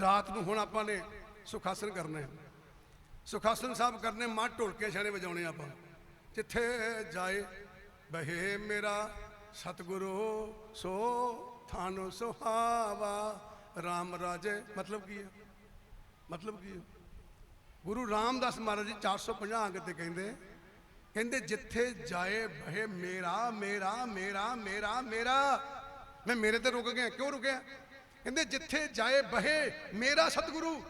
ਰਾਤ ਨੂੰ ਹੁਣ ਆਪਾਂ ਨੇ ਸੁਖਾਸਨ ਕਰਨੇ ਆ। ਸੁਖਾਸਨ ਸਾਹਿਬ ਕਰਨੇ ਮਾਂ ਢੋਲਕੇ ਛਾਣੇ ਵਜਾਉਣੇ ਆਪਾਂ। ਜਿੱਥੇ ਜਾਏ, ਬਹੇ ਮੇਰਾ ਸਤਿਗੁਰੂ, ਸੋ ਥਾਨੋ ਸੁਹਾਵਾ। RAM ਰਾਜੇ, ਮਤਲਬ ਕੀ ਹੈ ਮਤਲਬ ਕੀ ਹੈ ਗੁਰੂ ਰਾਮਦਾਸ ਮਹਾਰਾਜ ਜੀ 450 ਅੰਗ ਤੇ ਕਹਿੰਦੇ ਕਹਿੰਦੇ ਜਿੱਥੇ ਜਾਏ, ਬਹੇ ਮੇਰਾ ਮੇਰਾ ਮੇਰਾ ਮੇਰਾ ਮੇਰਾ। ਮੈਂ ਮੇਰੇ ਤੇ ਰੁਕ ਗਿਆ, ਕਿਉਂ ਰੁਕਿਆ? ਕਹਿੰਦੇ, ਜਿੱਥੇ ਜਾਏ ਬਹੇ, ਮੇਰਾ ਸਤਿਗੁਰੂ।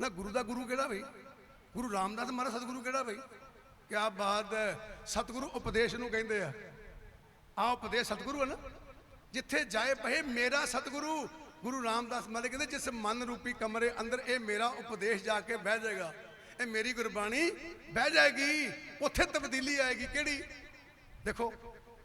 ਨਾ, ਗੁਰੂ ਦਾ ਗੁਰੂ ਕਿਹੜਾ ਬਈ? ਗੁਰੂ ਰਾਮਦਾਸ ਮਹਾਰਾਜ ਸਤਿਗੁਰੂ ਕਿਹੜਾ ਬਈ? ਕਿਆ ਬਾਤ ਹੈ, ਸਤਿਗੁਰੂ ਉਪਦੇਸ਼ ਨੂੰ ਕਹਿੰਦੇ ਆ। ਆ ਉਪਦੇਸ਼ ਸਤਿਗੁਰੂ ਹੈ ਨਾ। ਜਿੱਥੇ ਜਾਏ ਪਏ ਮੇਰਾ ਸਤਿਗੁਰੂ। ਗੁਰੂ ਰਾਮਦਾਸ ਮਹਾਰਾਜ ਕਹਿੰਦੇ, ਜਿਸ ਮਨ ਰੂਪੀ ਕਮਰੇ ਅੰਦਰ ਇਹ ਮੇਰਾ ਉਪਦੇਸ਼ ਜਾ ਕੇ ਬਹਿ ਜਾਏਗਾ, ਇਹ ਮੇਰੀ ਗੁਰਬਾਣੀ ਬਹਿ ਜਾਏਗੀ, ਉੱਥੇ ਤਬਦੀਲੀ ਆਏਗੀ। ਕਿਹੜੀ? ਦੇਖੋ,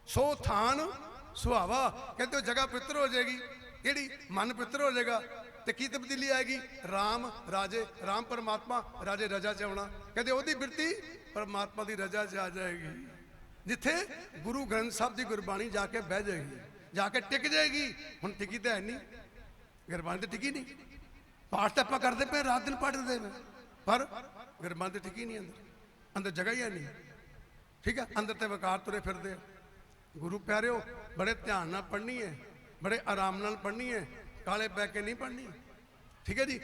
ਸੋ ਥਾਨ ਸੁਹਾਵਾ। ਕਹਿੰਦੇ, ਉਹ ਜਗ੍ਹਾ ਪਿੱਤਰ ਹੋ ਜਾਏਗੀ। ਕਿਹੜੀ ਮਨ ਪਿੱਤਰ ਹੋ ਜਾਏਗਾ ਤੇ ਕੀ ਤਬਦੀਲੀ ਆਏਗੀ? RAM ਰਾਜੇ RAM ਪਰਮਾਤਮਾ, ਰਾਜੇ ਰਜਾ ਚ ਆਉਣਾ। ਕਹਿੰਦੇ ਉਹਦੀ ਬਿਰਤੀ ਪਰਮਾਤਮਾ ਦੀ ਰਜਾ ਚ ਆ ਜਾਏਗੀ। ਜਿੱਥੇ ਗੁਰੂ ਗ੍ਰੰਥ ਸਾਹਿਬ ਦੀ ਗੁਰਬਾਣੀ ਜਾ ਕੇ ਬਹਿ ਜਾਏਗੀ, ਜਾ ਕੇ ਟਿਕ ਜਾਏਗੀ, ਹੁਣ ਟਿਕੀ ਤਾਂ ਹੈ ਨਹੀਂ। ਗੁਰਬਾਣੀ ਤੇ ਟਿਕੀ ਨਹੀਂ। ਪਾਠ ਤਾਂ ਆਪਾਂ ਕਰਦੇ ਪਏ ਰਾਤ ਦਿਨ ਪੜ੍ਹਦੇ ਪਏ ਪਰ ਗੁਰਬਾਣੀ ਤੇ ਟਿਕੀ ਨਹੀਂ ਅੰਦਰ। ਅੰਦਰ ਜਗ੍ਹਾ ਹੀ ਹੈ ਨਹੀਂ। ਠੀਕ ਹੈ, ਅੰਦਰ ਤੇ ਵਕਾਰ ਤੁਰੇ ਫਿਰਦੇ ਆ। ਗੁਰੂ ਪਿਆਰਿਓ, ਬੜੇ ਧਿਆਨ ਨਾਲ ਪੜ੍ਹਨੀ ਹੈ। ਬੜੇ ਆਰਾਮ ਨਾਲ ਪੜ੍ਹਨੀ ਹੈ ਕਾਲੇ ਪੈ ਕੇ ਨਹੀਂ ਪੜ੍ਹਨੀ। ਠੀਕ ਹੈ ਜੀ?